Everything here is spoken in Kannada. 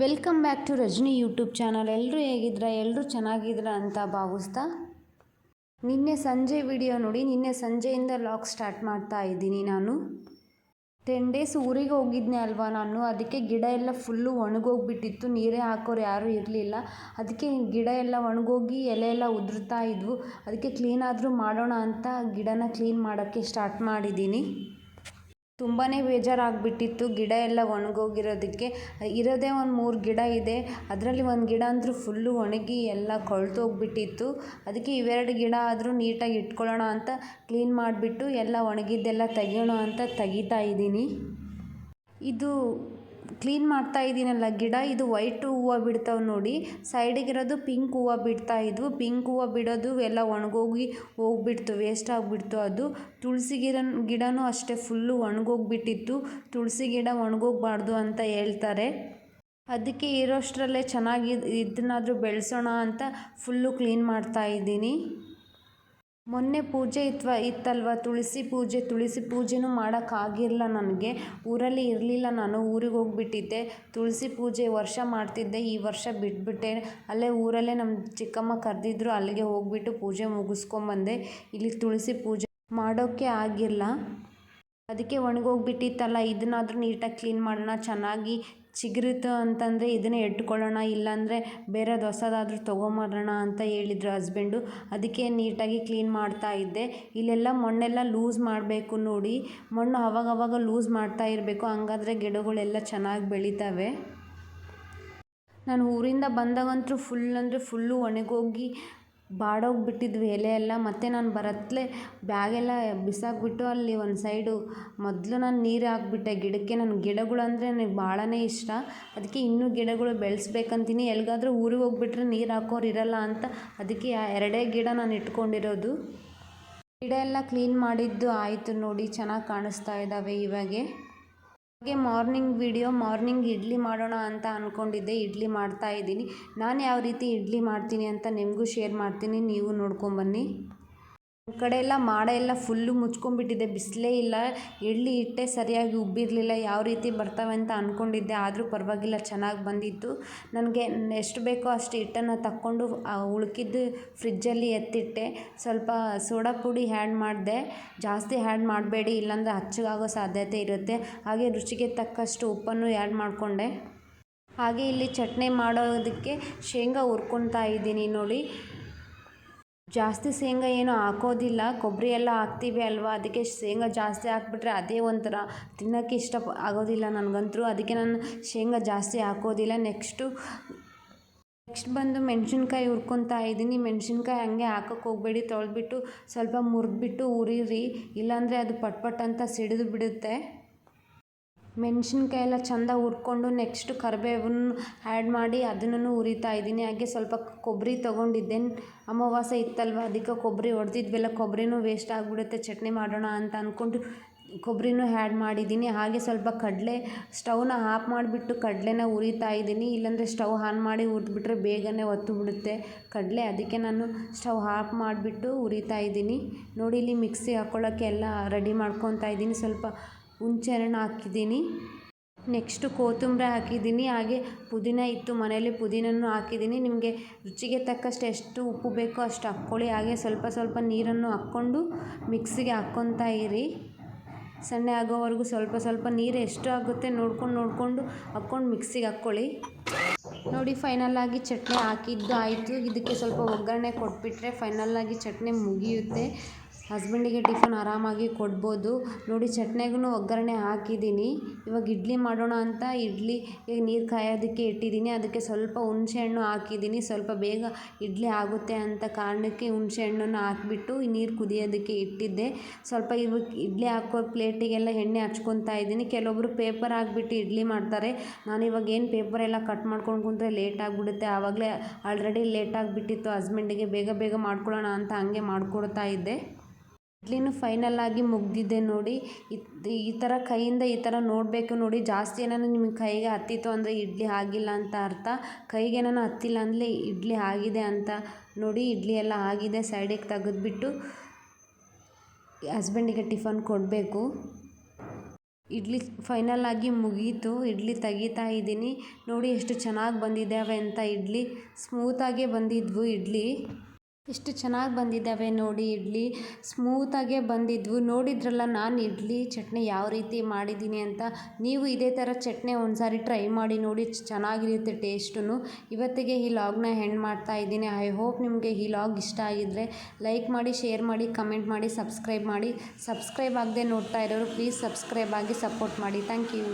Welcome back to Rajani YouTube channel. ಎಲ್ಲರೂ ಹೇಗಿದ್ರ? ಎಲ್ಲರೂ ಚೆನ್ನಾಗಿದ್ರ ಅಂತ ಭಾವಿಸ್ತಾ? ನಿನ್ನೆ ಸಂಜೆ ವಿಡಿಯೋ ನೋಡಿ, ನಿನ್ನೆ ಸಂಜೆಯಿಂದ ಲಾಕ್ ಸ್ಟಾರ್ಟ್ ಮಾಡ್ತಾ ಇದ್ದೀನಿ ನಾನು. ಟೆನ್ ಡೇಸ್ ಊರಿಗೆ ಹೋಗಿದ್ದೆ ಅಲ್ವಾ ನಾನು? ಅದಕ್ಕೆ ಗಿಡ ಎಲ್ಲ ಫುಲ್ಲು ಒಣಗೋಗ್ಬಿಟ್ಟಿತ್ತು. ನೀರೇ ಹಾಕೋರು ಯಾರೂ ಇರಲಿಲ್ಲ. ಅದಕ್ಕೆ ಗಿಡ ಎಲ್ಲ ಒಣಗೋಗಿ ಎಲೆ ಎಲ್ಲ ಉದುರ್ತಾ ಇದ್ವು. ಅದಕ್ಕೆ ಕ್ಲೀನಾದರೂ ಮಾಡೋಣ ಅಂತ ಗಿಡನ ಕ್ಲೀನ್ ಮಾಡೋಕ್ಕೆ ಸ್ಟಾರ್ಟ್ ಮಾಡಿದ್ದೀನಿ. ತುಂಬಾ ಬೇಜಾರಾಗಿಬಿಟ್ಟಿತ್ತು. ಗಿಡ ಎಲ್ಲ ಒಣಗೋಗಿರೋದಕ್ಕೆ. ಇರೋದೇ ಒಂದು ಮೂರು ಗಿಡ ಇದೆ. ಅದರಲ್ಲಿ ಒಂದು ಗಿಡ ಅಂದರೂ ಫುಲ್ಲು ಒಣಗಿ ಎಲ್ಲ ಕೊಳ್ತೋಗ್ಬಿಟ್ಟಿತ್ತು. ಅದಕ್ಕೆ ಇವೆರಡು ಗಿಡ ಆದರೂ ನೀಟಾಗಿ ಇಟ್ಕೊಳ್ಳೋಣ ಅಂತ ಕ್ಲೀನ್ ಮಾಡಿಬಿಟ್ಟು ಎಲ್ಲ ಒಣಗಿದ್ದೆಲ್ಲ ತೆಗಿಯೋಣ ಅಂತ ತೆಗಿತಾ ಇದ್ದೀನಿ. ಇದು ಕ್ಲೀನ್ ಮಾಡ್ತಾ ಇದ್ದೀನಲ್ಲ ಗಿಡ, ಇದು ವೈಟ್ ಹೂವು ಬಿಡ್ತಾವೆ ನೋಡಿ. ಸೈಡಿಗಿರೋದು ಪಿಂಕ್ ಹೂವು ಬಿಡ್ತಾ ಇದ್ವು. ಪಿಂಕ್ ಹೂವು ಬಿಡೋದು ಎಲ್ಲ ಒಣಗೋಗಿ ಹೋಗ್ಬಿಡ್ತು, ವೇಸ್ಟ್ ಆಗಿಬಿಡ್ತು ಅದು. ತುಳಸಿ ಗಿಡ, ಗಿಡನೂ ಅಷ್ಟೇ ಫುಲ್ಲು ಒಣಗೋಗ್ಬಿಟ್ಟಿತ್ತು. ತುಳಸಿ ಗಿಡ ಒಣಗೋಗ್ಬಾರ್ದು ಅಂತ ಹೇಳ್ತಾರೆ. ಅದಕ್ಕೆ ಇರೋಷ್ಟರಲ್ಲೇ ಚೆನ್ನಾಗಿ ಇದನ್ನಾದರೂ ಬೆಳೆಸೋಣ ಅಂತ ಫುಲ್ಲು ಕ್ಲೀನ್ ಮಾಡ್ತಾ ಇದ್ದೀನಿ. ಮೊನ್ನೆ ಪೂಜೆ ಇತ್ವ, ಇತ್ತಲ್ವ? ತುಳಸಿ ಪೂಜೆ, ತುಳಸಿ ಪೂಜೆನೂ ಮಾಡೋಕ್ಕಾಗಿಲ್ಲ ನನಗೆ. ಊರಲ್ಲಿ ಇರಲಿಲ್ಲ ನಾನು, ಊರಿಗೆ ಹೋಗ್ಬಿಟ್ಟಿದ್ದೆ. ತುಳಸಿ ಪೂಜೆ ವರ್ಷ ಮಾಡ್ತಿದ್ದೆ, ಈ ವರ್ಷ ಬಿಟ್ಬಿಟ್ಟೆ. ಅಲ್ಲೇ ಊರಲ್ಲೇ ನಮ್ಮ ಚಿಕ್ಕಮ್ಮ ಕರೆದಿದ್ರು, ಅಲ್ಲಿಗೆ ಹೋಗ್ಬಿಟ್ಟು ಪೂಜೆ ಮುಗಿಸ್ಕೊಂಬಂದೆ. ಇಲ್ಲಿ ತುಳಸಿ ಪೂಜೆ ಮಾಡೋಕ್ಕೆ ಆಗಿಲ್ಲ ಅದಕ್ಕೆ ಒಣಗೋಗ್ಬಿಟ್ಟಿತ್ತಲ್ಲ ಇದನ್ನಾದರೂ ನೀಟಾಗಿ ಕ್ಲೀನ್ ಮಾಡೋಣ, ಚೆನ್ನಾಗಿ ಚಿಗುರಿತು ಅಂತಂದರೆ ಇದನ್ನೇ ಇಟ್ಕೊಳ್ಳೋಣ ಇಲ್ಲಾಂದರೆ ಬೇರೆದು ಹೊಸದಾದ್ರೂ ತೊಗೊಂಬರೋಣ ಅಂತ ಹೇಳಿದ್ರು ಹಸ್ಬೆಂಡು. ಅದಕ್ಕೆ ನೀಟಾಗಿ ಕ್ಲೀನ್ ಮಾಡ್ತಾ ಇದ್ದೆ. ಇಲ್ಲೆಲ್ಲ ಮಣ್ಣೆಲ್ಲ ಲೂಸ್ ಮಾಡಬೇಕು ನೋಡಿ. ಮಣ್ಣು ಅವಾಗವಾಗ ಲೂಸ್ ಮಾಡ್ತಾ ಇರಬೇಕು. ಹಂಗಾದ್ರೆ ಗಿಡಗಳೆಲ್ಲ ಚೆನ್ನಾಗಿ ಬೆಳೀತವೆ. ನಾನು ಊರಿಂದ ಬಂದಾಗಂತೂ ಫುಲ್ ಅಂದರೆ ಫುಲ್ಲು ಒಣಗೋಗಿ ಬಾಡೋಗ್ಬಿಟ್ಟಿದ್ವು, ಎಲೆ ಎಲ್ಲ. ಮತ್ತು ನಾನು ಬರತ್ಲೆ ಬ್ಯಾಗೆಲ್ಲ ಬಿಸಾಕಿಬಿಟ್ಟು ಅಲ್ಲಿ ಒಂದು ಸೈಡು ಮೊದಲು ನಾನು ನೀರು ಹಾಕ್ಬಿಟ್ಟೆ. ಗಿಡಕ್ಕೆ ನನ್ನ ಗಿಡಗಳು ಅಂದರೆ ನನಗೆ ಭಾಳನೇ ಇಷ್ಟ. ಅದಕ್ಕೆ ಇನ್ನೂ ಗಿಡಗಳು ಬೆಳೆಸ್ಬೇಕಂತೀನಿ. ಎಲ್ಲಿಗಾದ್ರೂ ಊರಿಗೆ ಹೋಗ್ಬಿಟ್ರೆ ನೀರು ಹಾಕೋರು ಇರಲ್ಲ ಅಂತ ಅದಕ್ಕೆ ಎರಡೇ ಗಿಡ ನಾನು ಇಟ್ಕೊಂಡಿರೋದು. ಗಿಡ ಎಲ್ಲ ಕ್ಲೀನ್ ಮಾಡಿದ್ದು ಆಯಿತು ನೋಡಿ, ಚೆನ್ನಾಗಿ ಕಾಣಿಸ್ತಾ ಇದ್ದಾವೆ ಇವಾಗೆ. ಹಾಗೆ ಮಾರ್ನಿಂಗ್ ವಿಡಿಯೋ, ಮಾರ್ನಿಂಗ್ ಇಡ್ಲಿ ಮಾಡೋಣ ಅಂತ ಅಂದ್ಕೊಂಡಿದ್ದೆ ಇಡ್ಲಿ ಮಾಡ್ತಾ ಇದ್ದೀನಿ. ನಾನು ಯಾವ ರೀತಿ ಇಡ್ಲಿ ಮಾಡ್ತೀನಿ ಅಂತ ನಿಮಗೂ ಶೇರ್ ಮಾಡ್ತೀನಿ, ನೀವು ನೋಡ್ಕೊಂಬನ್ನಿ ಒಂದು ಕಡೆ ಎಲ್ಲ ಮಾಡ ಎಲ್ಲ ಫುಲ್ಲು ಮುಚ್ಕೊಂಡ್ಬಿಟ್ಟಿದೆ. ಬಿಸಿಲೇ ಇಲ್ಲ. ಎಳ್ಳಿ, ಹಿಟ್ಟೆ ಸರಿಯಾಗಿ ಉಬ್ಬಿರಲಿಲ್ಲ. ಯಾವ ರೀತಿ ಬರ್ತವೆ ಅಂತ ಅಂದ್ಕೊಂಡಿದ್ದೆ ಆದರೂ ಪರವಾಗಿಲ್ಲ, ಚೆನ್ನಾಗಿ ಬಂದಿತ್ತು. ನನಗೆ ಎಷ್ಟು ಬೇಕೋ ಅಷ್ಟು ಹಿಟ್ಟನ್ನು ತಕ್ಕೊಂಡು ಉಳ್ಕಿದ್ದು ಫ್ರಿಜ್ಜಲ್ಲಿ ಎತ್ತಿಟ್ಟೆ. ಸ್ವಲ್ಪ ಸೋಡಾ ಪುಡಿ ಹ್ಯಾಡ್ ಮಾಡಿದೆ. ಜಾಸ್ತಿ ಹ್ಯಾಡ್ ಮಾಡಬೇಡಿ. ಇಲ್ಲಾಂದರೆ ಹಚ್ಚಗಾಗೋ ಸಾಧ್ಯತೆ ಇರುತ್ತೆ. ಹಾಗೆ ರುಚಿಗೆ ತಕ್ಕಷ್ಟು ಉಪ್ಪನ್ನು ಆ್ಯಡ್ ಮಾಡಿಕೊಂಡೆ. ಹಾಗೆ ಇಲ್ಲಿ ಚಟ್ನಿ ಮಾಡೋದಕ್ಕೆ ಶೇಂಗಾ ಹುರ್ಕೊತಾ ಇದ್ದೀನಿ ನೋಡಿ. ಜಾಸ್ತಿ ಶೇಂಗಾ ಏನು ಹಾಕೋದಿಲ್ಲ ಕೊಬ್ಬರಿ ಎಲ್ಲ ಹಾಕ್ತೀವಿ ಅಲ್ವಾ? ಅದಕ್ಕೆ ಶೇಂಗಾ ಜಾಸ್ತಿ ಹಾಕ್ಬಿಟ್ರೆ ಅದೇ ಒಂಥರ ತಿನ್ನೋಕ್ಕೆ ಇಷ್ಟ ಆಗೋದಿಲ್ಲ ನನಗಂತೂ. ಅದಕ್ಕೆ ನಾನು ಶೇಂಗಾ ಜಾಸ್ತಿ ಹಾಕೋದಿಲ್ಲ. ನೆಕ್ಸ್ಟು ನೆಕ್ಸ್ಟ್ ಬಂದು ಮೆಣಸಿನ್ಕಾಯಿ ಹುರ್ಕೊತಾ ಇದ್ದೀನಿ. ಮೆಣಸಿನ್ಕಾಯಿ ಹಂಗೆ ಹಾಕೋಕ್ಕೆ ಹೋಗಬೇಡಿ. ತೊಳೆದ್ಬಿಟ್ಟು ಸ್ವಲ್ಪ ಮುರಿದ್ಬಿಟ್ಟು ಉರಿರಿ ಇಲ್ಲಾಂದರೆ ಅದು ಪಟ್ ಪಟ್ ಅಂತ ಸಿಡಿದು ಬಿಡುತ್ತೆ. ಮೆಣಸಿನ್ಕಾಯಿ ಎಲ್ಲ ಚೆಂದ ಹುರ್ಕೊಂಡು ನೆಕ್ಸ್ಟ್ ಕರಿಬೇವನ್ನ ಆ್ಯಡ್ ಮಾಡಿ ಅದನ್ನು ಹುರಿತಾ ಇದ್ದೀನಿ. ಹಾಗೆ ಸ್ವಲ್ಪ ಕೊಬ್ಬರಿ ತೊಗೊಂಡಿದ್ದೆ ಅಮಾವಾಸ್ಯೆ ಇತ್ತಲ್ವ, ಅದಕ್ಕೆ ಕೊಬ್ಬರಿ ಹೊಡೆದಿದ್ವಲ್ಲ ಕೊಬ್ಬರಿನೂ ವೇಸ್ಟ್ ಆಗಿಬಿಡುತ್ತೆ. ಚಟ್ನಿ ಮಾಡೋಣ ಅಂತ ಅಂದ್ಕೊಂಡು ಕೊಬ್ಬರಿನೂ ಆ್ಯಡ್ ಮಾಡಿದ್ದೀನಿ. ಹಾಗೆ ಸ್ವಲ್ಪ ಕಡಲೆ ಸ್ಟವ್ನ ಆಫ್ ಮಾಡಿಬಿಟ್ಟು ಕಡಲೆನ ಹುರಿತಾ ಇದ್ದೀನಿ. ಇಲ್ಲಾಂದರೆ ಸ್ಟವ್ ಆನ್ ಮಾಡಿ ಹುರಿದ್ಬಿಟ್ರೆ ಬೇಗನೆ ಒತ್ತು ಬಿಡುತ್ತೆ ಕಡಲೆ ಅದಕ್ಕೆ ನಾನು ಸ್ಟವ್ ಆಫ್ ಮಾಡಿಬಿಟ್ಟು ಉರಿತಾ ಇದ್ದೀನಿ. ನೋಡಿ ಇಲ್ಲಿ ಮಿಕ್ಸಿ ಹಾಕ್ಕೊಳ್ಳೋಕ್ಕೆ ಎಲ್ಲ ರೆಡಿ ಮಾಡ್ಕೊತಾ ಇದ್ದೀನಿ. ಸ್ವಲ್ಪ ಹುಣಸೆ ಹಣ್ಣು ಹಾಕಿದ್ದೀನಿ. ನೆಕ್ಸ್ಟು ಕೊತ್ತಂಬರಿ ಹಾಕಿದ್ದೀನಿ. ಹಾಗೆ ಪುದೀನ ಇತ್ತು ಮನೆಯಲ್ಲಿ ಪುದೀನನೂ ಹಾಕಿದ್ದೀನಿ. ನಿಮಗೆ ರುಚಿಗೆ ತಕ್ಕಷ್ಟು ಎಷ್ಟು ಉಪ್ಪು ಬೇಕೋ ಅಷ್ಟು ಹಾಕ್ಕೊಳ್ಳಿ. ಹಾಗೆ ಸ್ವಲ್ಪ ಸ್ವಲ್ಪ ನೀರನ್ನು ಹಾಕ್ಕೊಂಡು ಮಿಕ್ಸಿಗೆ ಹಾಕ್ಕೊತಾ ಇರಿ. ಸಣ್ಣ ಆಗೋವರೆಗೂ ಸ್ವಲ್ಪ ಸ್ವಲ್ಪ ನೀರು ಎಷ್ಟು ಆಗುತ್ತೆ ನೋಡ್ಕೊಂಡು, ನೋಡಿಕೊಂಡು ಹಾಕ್ಕೊಂಡು ಮಿಕ್ಸಿಗೆ ಹಾಕ್ಕೊಳ್ಳಿ. ನೋಡಿ ಫೈನಲ್ಲಾಗಿ ಚಟ್ನಿ ಹಾಕಿದ್ದು ಆಯಿತು. ಇದಕ್ಕೆ ಸ್ವಲ್ಪ ಒಗ್ಗರಣೆ ಕೊಟ್ಬಿಟ್ರೆ ಫೈನಲ್ಲಾಗಿ ಚಟ್ನಿ ಮುಗಿಯುತ್ತೆ. ಹಸ್ಬೆಂಡಿಗೆ ಟಿಫನ್ ಆರಾಮಾಗಿ ಕೊಡ್ಬೋದು. ನೋಡಿ, ಚಟ್ನಿಗೂ ಒಗ್ಗರಣೆ ಹಾಕಿದ್ದೀನಿ. ಇವಾಗ ಇಡ್ಲಿ ಮಾಡೋಣ ಅಂತ ಇಡ್ಲಿಗೆ ನೀರು ಕಾಯೋದಕ್ಕೆ ಇಟ್ಟಿದ್ದೀನಿ. ಅದಕ್ಕೆ ಸ್ವಲ್ಪ ಹುಣಸೆ ಹಣ್ಣು ಹಾಕಿದ್ದೀನಿ. ಸ್ವಲ್ಪ ಬೇಗ ಇಡ್ಲಿ ಆಗುತ್ತೆ ಅಂತ ಕಾರಣಕ್ಕೆ ಹುಣಸೆ ಹಣ್ಣನ್ನು ಹಾಕಿಬಿಟ್ಟು ನೀರು ಕುದಿಯೋದಕ್ಕೆ ಇಟ್ಟಿದ್ದೆ. ಸ್ವಲ್ಪ ಇವಾಗ ಇಡ್ಲಿ ಹಾಕೋ ಪ್ಲೇಟಿಗೆಲ್ಲ ಎಣ್ಣೆ ಹಚ್ಕೊತಾ ಇದ್ದೀನಿ. ಕೆಲವೊಬ್ಬರು ಪೇಪರ್ ಹಾಕ್ಬಿಟ್ಟು ಇಡ್ಲಿ ಮಾಡ್ತಾರೆ. ನಾನು ಇವಾಗ ಏನು ಪೇಪರ್ ಎಲ್ಲ ಕಟ್ ಮಾಡ್ಕೊಂಡು ಕುಂತ್ರೆ ಲೇಟ್ ಆಗಿಬಿಡುತ್ತೆ. ಆವಾಗಲೇ ಆಲ್ರೆಡಿ ಲೇಟ್ ಆಗಿಬಿಟ್ಟಿತ್ತು. ಹಸ್ಬೆಂಡಿಗೆ ಬೇಗ ಬೇಗ ಮಾಡ್ಕೊಳ್ಳೋಣ ಅಂತ ಹಂಗೆ ಮಾಡಿಕೊಡ್ತಾ ಇದ್ದೆ. ಇಡ್ಲಿನೂ ಫೈನಲ್ ಆಗಿ ಮುಗಿದಿದೆ ನೋಡಿ. ಈ ಥರ ಕೈಯಿಂದ ಈ ಥರ ನೋಡಬೇಕು ನೋಡಿ. ಜಾಸ್ತಿ ಏನಾದ್ರು ನಿಮ್ಮ ಕೈಗೆ ಹತ್ತಿತ್ತು ಅಂದರೆ ಇಡ್ಲಿ ಆಗಿಲ್ಲ ಅಂತ ಅರ್ಥ. ಕೈಗೆ ಏನಾರು ಹತ್ತಿಲ್ಲ ಅಂದರೆ ಇಡ್ಲಿ ಆಗಿದೆ ಅಂತ ನೋಡಿ. ಇಡ್ಲಿ ಎಲ್ಲ ಆಗಿದೆ ಸೈಡಿಗೆ ತೆಗೆದ್ಬಿಟ್ಟು ಹಸ್ಬೆಂಡಿಗೆ ಟಿಫನ್ ಕೊಡಬೇಕು. ಇಡ್ಲಿ ಫೈನಲ್ ಆಗಿ ಮುಗೀತು. ಇಡ್ಲಿ ತೆಗೀತಾ ಇದ್ದೀನಿ. ನೋಡಿ ಎಷ್ಟು ಚೆನ್ನಾಗಿ ಬಂದಿದ್ದಾವೆ ಅಂತ ಇಡ್ಲಿ. ಸ್ಮೂತಾಗೇ ಬಂದಿದ್ವು ಇಡ್ಲಿ. ಎಷ್ಟು ಚೆನ್ನಾಗಿ ಬಂದಿದ್ದಾವೆ ನೋಡಿ ಇಡ್ಲಿ. ಸ್ಮೂತಾಗೆ ಬಂದಿದ್ವು. ನೋಡಿದ್ರಲ್ಲ, ನಾನು ಇಡ್ಲಿ ಚಟ್ನಿ ಯಾವ ರೀತಿ ಮಾಡಿದ್ದೀನಿ ಅಂತ. ನೀವು ಇದೇ ಥರ ಚಟ್ನಿ ಒಂದು ಸಾರಿ ಟ್ರೈ ಮಾಡಿ ನೋಡಿ ಚೆನ್ನಾಗಿರುತ್ತೆ ಟೇಸ್ಟು ಇವತ್ತಿಗೆ ಈ ಲಾಗ್ನ ಹೆಂಡ್ ಮಾಡ್ತಾ ಇದ್ದೀನಿ. ಐ ಹೋಪ್ ನಿಮಗೆ ಈ ಲಾಗ್ ಇಷ್ಟ ಆಗಿದ್ರೆ ಲೈಕ್ ಮಾಡಿ, ಶೇರ್ ಮಾಡಿ, ಕಮೆಂಟ್ ಮಾಡಿ, ಸಬ್ಸ್ಕ್ರೈಬ್ ಮಾಡಿ. ಸಬ್ಸ್ಕ್ರೈಬ್ ಆಗದೆ ನೋಡ್ತಾ ಇರೋರು, ಪ್ಲೀಸ್ ಸಬ್ಸ್ಕ್ರೈಬ್ ಆಗಿ ಸಪೋರ್ಟ್ ಮಾಡಿ. Thank you.